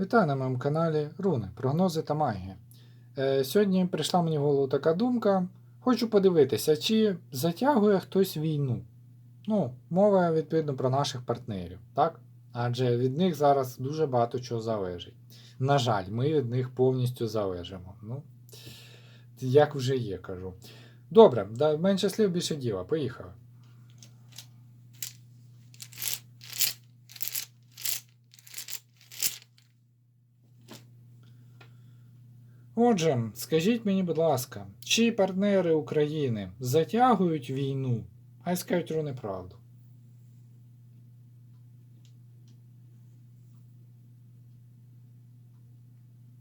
Вітаю на моєму каналі Руни, прогнози та магія. Е, сьогодні прийшла мені в голову така думка. Хочу подивитися, чи затягує хтось війну. Ну, мова відповідно про наших партнерів, так? Адже від них зараз дуже багато чого залежить. На жаль, ми від них повністю залежимо. Ну, як вже є, кажу. Добре, менше слів, більше діла. Поїхали. Отже, скажіть мені, будь ласка, чи партнери України затягують війну, а й скажуть руни правду?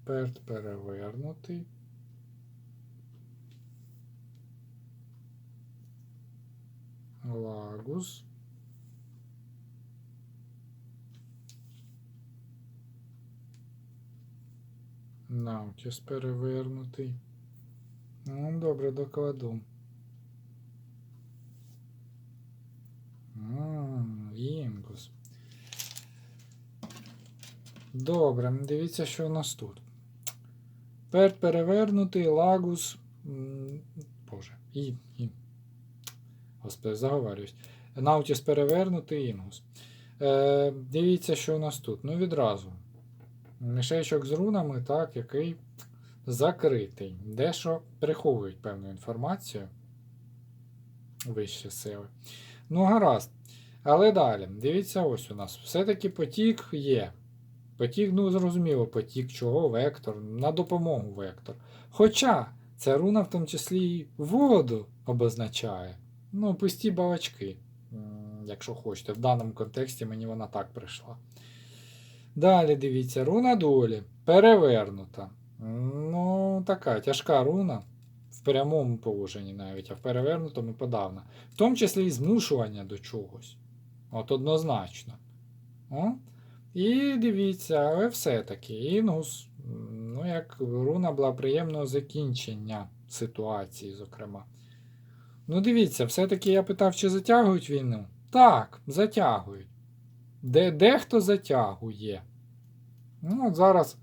Перт перевернутий. Лагус. Наутіс перевернутий. Ну, добре, докладу. Інгус. Добре, дивіться, що у нас тут. Перт перевернутий, лагус. Боже, і. і. Господи, заговарююсь. Наутіс перевернутий, інгус. Е, дивіться, що у нас тут. Ну, відразу. Мішечок з рунами, так, який закритий. Дещо приховують певну інформацію. Вищі сили. Ну, гаразд. Але далі, дивіться, ось у нас. Все-таки потік є. Потік, ну, зрозуміло, потік чого, вектор, на допомогу вектор. Хоча ця руна в тому числі і воду обозначає. Ну, пусті балачки, якщо хочете. В даному контексті мені вона так прийшла. Далі дивіться, руна долі. Перевернута. Ну, така тяжка руна. В прямому положенні навіть, а в перевернутому подавно. В тому числі і змушування до чогось. От однозначно. О? І дивіться, але все-таки інгус, ну, як руна була приємного закінчення ситуації, зокрема. Ну, дивіться, все-таки я питав, чи затягують війну? Так, затягують. Де, дехто затягує. Ну, от зараз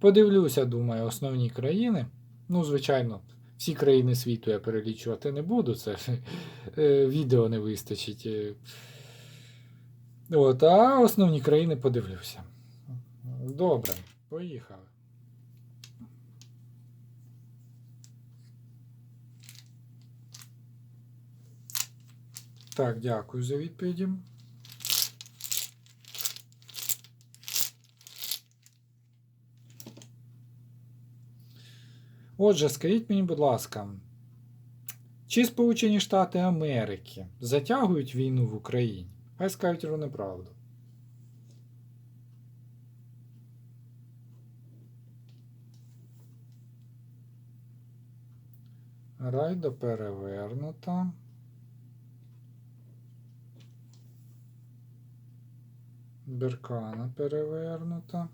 подивлюся, думаю, основні країни. Ну, звичайно, всі країни світу я перелічувати не буду, це е, відео не вистачить. е. От, а основні країни подивлюся. Добре, поїхали. Так, дякую за відповіді. Отже, скажіть мені, будь ласка, чи Сполучені Штати Америки затягують війну в Україні? Хай скажуть вони правду. Райдо перевернута. Беркана перевернута.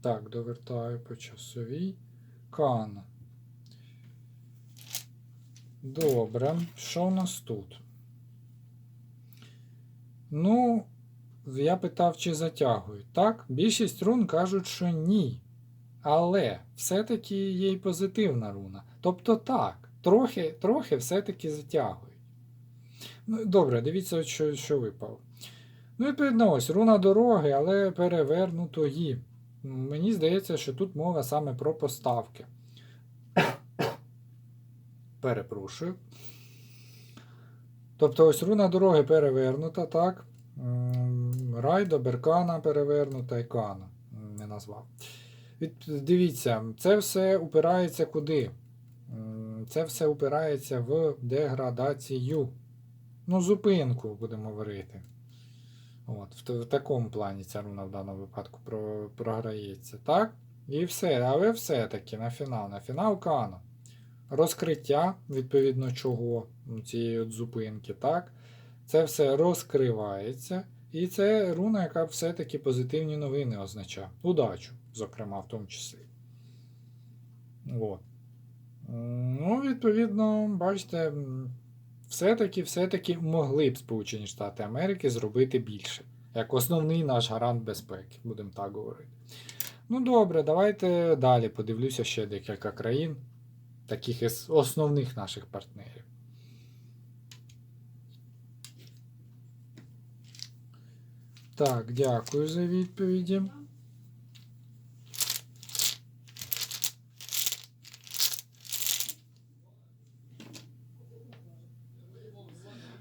Так, довертаю по часовій. Кана. Добре. Що у нас тут? Ну, я питав, чи затягують. Так, більшість рун кажуть, що ні. Але все-таки є й позитивна руна. Тобто так, трохи, трохи все-таки затягують. Ну, добре, дивіться, що, що випав. Ну, відповідно, ось руна дороги, але перевернутої. Мені здається, що тут мова саме про поставки. Перепрошую. Тобто ось руна дороги перевернута, так. Райдо, Беркана перевернута і Кана. Не назвав. Дивіться, це все упирається куди? Це все упирається в деградацію. Ну, зупинку, будемо говорити. От, в, в такому плані ця руна в даному випадку про, програється, так? І все, але все-таки на фінал. На фінал Кано. Розкриття, відповідно, чого ну, цієї от зупинки, так? Це все розкривається. І це руна, яка все-таки позитивні новини означає. Удачу, зокрема, в тому числі. От. Ну, відповідно, бачите, все-таки все-таки могли б Сполучені Штати Америки зробити більше. Як основний наш гарант безпеки, будемо так говорити. Ну добре, давайте далі подивлюся ще декілька країн, таких із основних наших партнерів. Так, дякую за відповіді.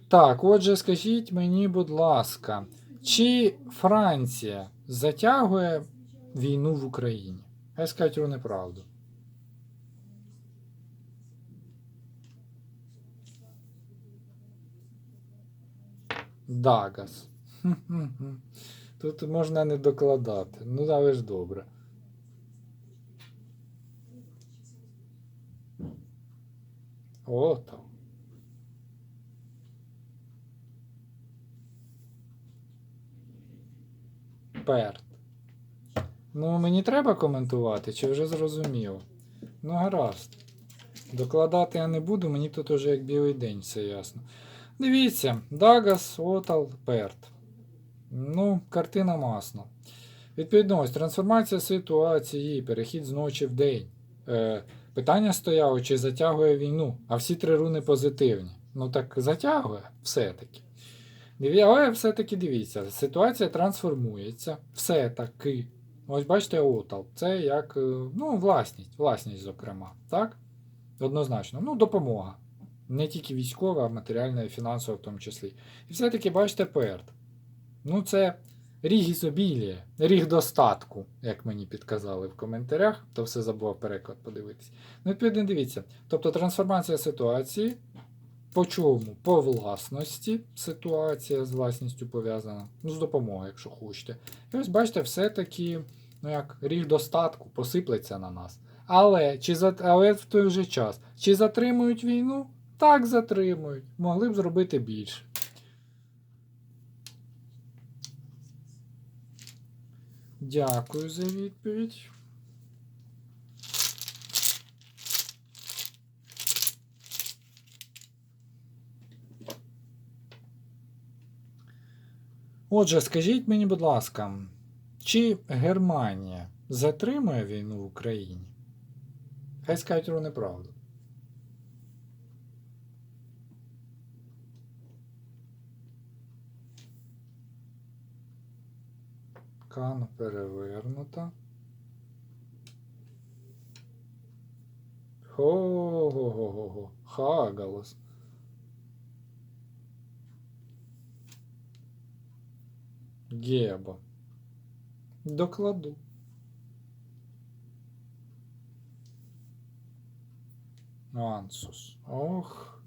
Так, отже, скажіть мені, будь ласка, чи Франція затягує війну в Україні? Я скажу неправду. Дагас. Тут можна не докладати. Ну, але ж добре. О, там. Перт. Ну, мені треба коментувати, чи вже зрозуміло? Ну, гаразд. Докладати я не буду, мені тут уже як білий день все ясно. Дивіться, Дагас, Отал, Перт. Ну, картина масна. Відповідно, ось трансформація ситуації, перехід з ночі в день. Е, питання стояло, чи затягує війну, а всі три руни позитивні. Ну так затягує все-таки. Але все-таки дивіться, ситуація трансформується. Все-таки. Ось бачите, Отал. Це як е, ну, власність, власність, зокрема. Так? Однозначно. Ну, допомога. Не тільки військова, а матеріальна і фінансова в тому числі. І все-таки бачите Перт. Ну, це ріг ізобілія, ріг достатку, як мені підказали в коментарях, то все забув переклад подивитись. Ну, відповідно, дивіться. Тобто трансформація ситуації. По чому? По власності ситуація з власністю пов'язана. Ну, з допомогою, якщо хочете. І ось бачите, все-таки, ну як ріг достатку посиплеться на нас. Але, чи за... Але в той же час, чи затримують війну? Так, затримують. Могли б зробити більше. Дякую за відповідь. Отже, скажіть мені, будь ласка, чи Германія затримує війну в Україні? Хай скажуть про неправду. Кано перевернута. Хо-го-го-го-го. Хагалас. Геба. Докладу. Ансус. Ох.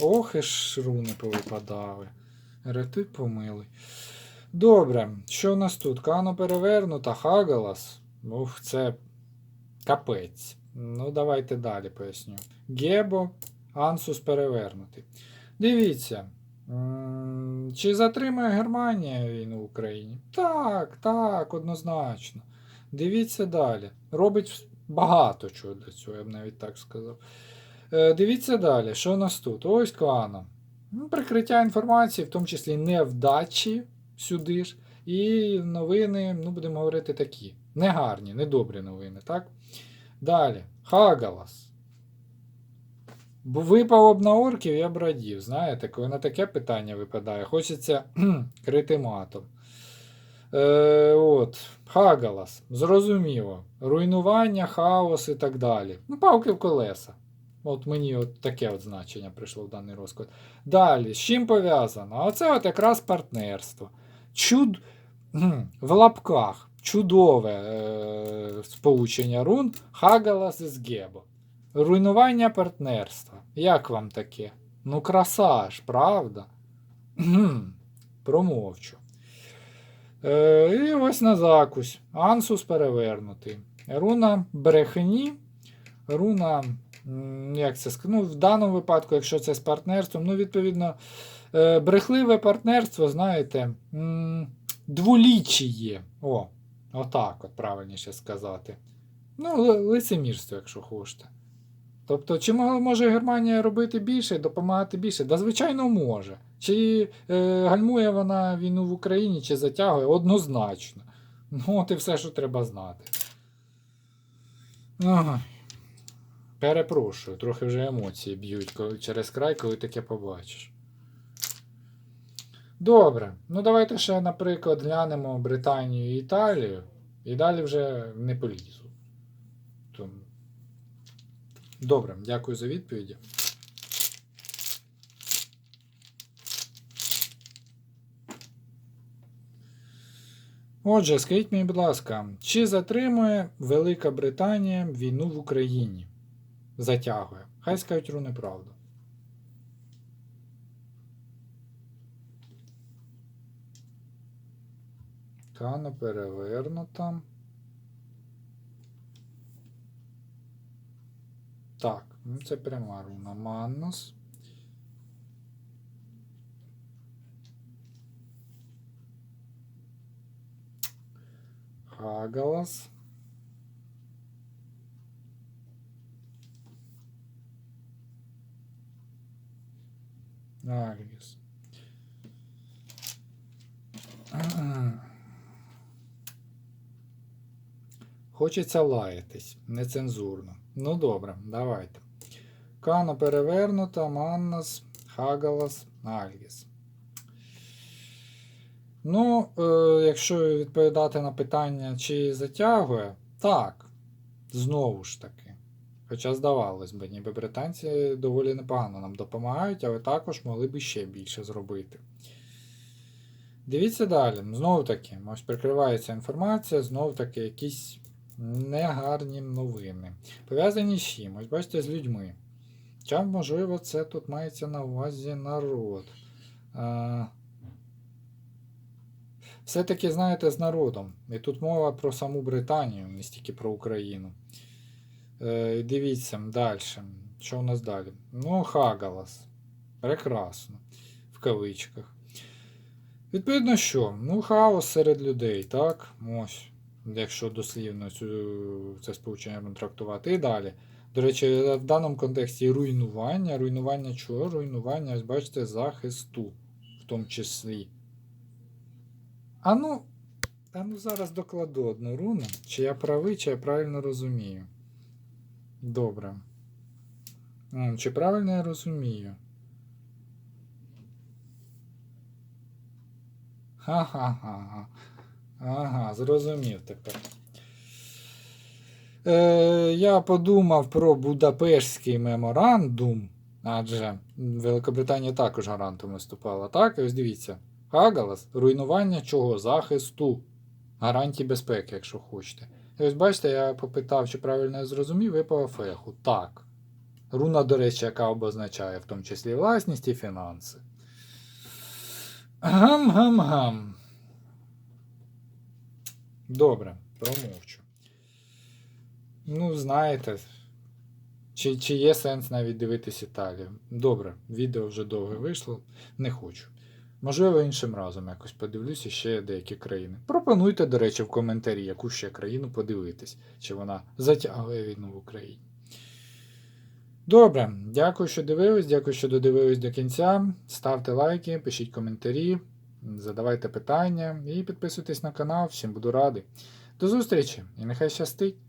Ох, і ж руни повипадали. Рети помилуй. Добре, що у нас тут? Кано перевернута, Хагалас. Ух, це капець. Ну, давайте далі поясню. Гебо, Ансус перевернутий. Дивіться. Чи затримає Германія війну в Україні? Так, так, однозначно. Дивіться далі. Робить багато чого для цього, я б навіть так сказав. Е, Дивіться далі, що у нас тут? Ось Кано. Ну, Прикриття інформації, в тому числі невдачі сюди ж. І новини, ну, будемо говорити такі. Негарні, недобрі новини, так? Далі. Хагалас. Бо випав б на орків, я б радів. Знаєте, коли на таке питання випадає, хочеться крити матом. Е, от, Хагалас. Зрозуміло. Руйнування, хаос і так далі. Ну, палки в колеса. От мені от таке от значення прийшло в даний розклад. Далі, з чим пов'язано? Оце от якраз партнерство. Чуд... В лапках чудове е... сполучення рун Хагалас із Гебо. Руйнування партнерства. Як вам таке? Ну, краса ж, правда? Промовчу. Е, і ось на закусь. Ансус перевернутий. Руна брехні. Руна, як це ну, в даному випадку, якщо це з партнерством, ну, відповідно, е, брехливе партнерство, знаєте, дволічіє. О, отак, от правильніше сказати. Ну, лицемірство, якщо хочете. Тобто, чи може Германія робити більше, допомагати більше? Да, звичайно, може. Чи е, гальмує вона війну в Україні, чи затягує? Однозначно. Ну, от і все, що треба знати. Ага. Перепрошую, трохи вже емоції б'ють через край, коли таке побачиш. Добре. Ну давайте ще, наприклад, глянемо Британію і Італію. І далі вже не полізу. Тому... Добре, дякую за відповіді. Отже, скажіть мені, будь ласка, чи затримує Велика Британія війну в Україні? Затягує. Хай скажуть ру неправду. Кана перевернута. Так, ну це пряма руна Маннус. Хагалас. Альгіс. Хочеться лаятись нецензурно. Ну добре, давайте. Кана перевернута, Маннас, Хагалас, Альгіс. Ну, е, якщо відповідати на питання, чи затягує, так. Знову ж таки. Хоча здавалось би, ніби британці доволі непогано нам допомагають, але також могли б ще більше зробити. Дивіться далі. Знову таки, ось прикривається інформація, знову таки якісь негарні новини. Пов'язані з чим? Ось бачите, з людьми. Хоча, можливо, це тут мається на увазі народ. Все-таки, знаєте, з народом. І тут мова про саму Британію, не стільки про Україну. Е, дивіться далі. Що у нас далі? Ну, Хагалас. Прекрасно. В кавичках. Відповідно, що? Ну, хаос серед людей, так? Ось. Якщо дослівно цю, це сполучення трактувати. І далі. До речі, в даному контексті руйнування. Руйнування чого? Руйнування, ось бачите, захисту, в тому числі. А ну, а ну зараз докладу одну руну. Чи я правий, чи я правильно розумію. Добре. Чи правильно я розумію? Ха-ха-ха. Ага, зрозумів тепер. Е, я подумав про Будапештський меморандум, адже Великобританія також гарантом виступала. Так, ось дивіться. Хагалас руйнування чого? Захисту. Гарантії безпеки, якщо хочете. І ось бачите, я попитав, чи правильно я зрозумів, випав феху. Так. Руна, до речі, яка обозначає в тому числі власність і фінанси. Гам-гам-гам. Добре, промовчу. Ну, знаєте, чи, чи є сенс навіть дивитись Італію? Добре, відео вже довго вийшло, не хочу. Можливо, іншим разом якось подивлюся ще деякі країни. Пропонуйте, до речі, в коментарі, яку ще країну подивитись, чи вона затягує війну в Україні. Добре, дякую, що дивились, дякую, що додивились до кінця. Ставте лайки, пишіть коментарі, задавайте питання і підписуйтесь на канал, всім буду радий. До зустрічі і нехай щастить!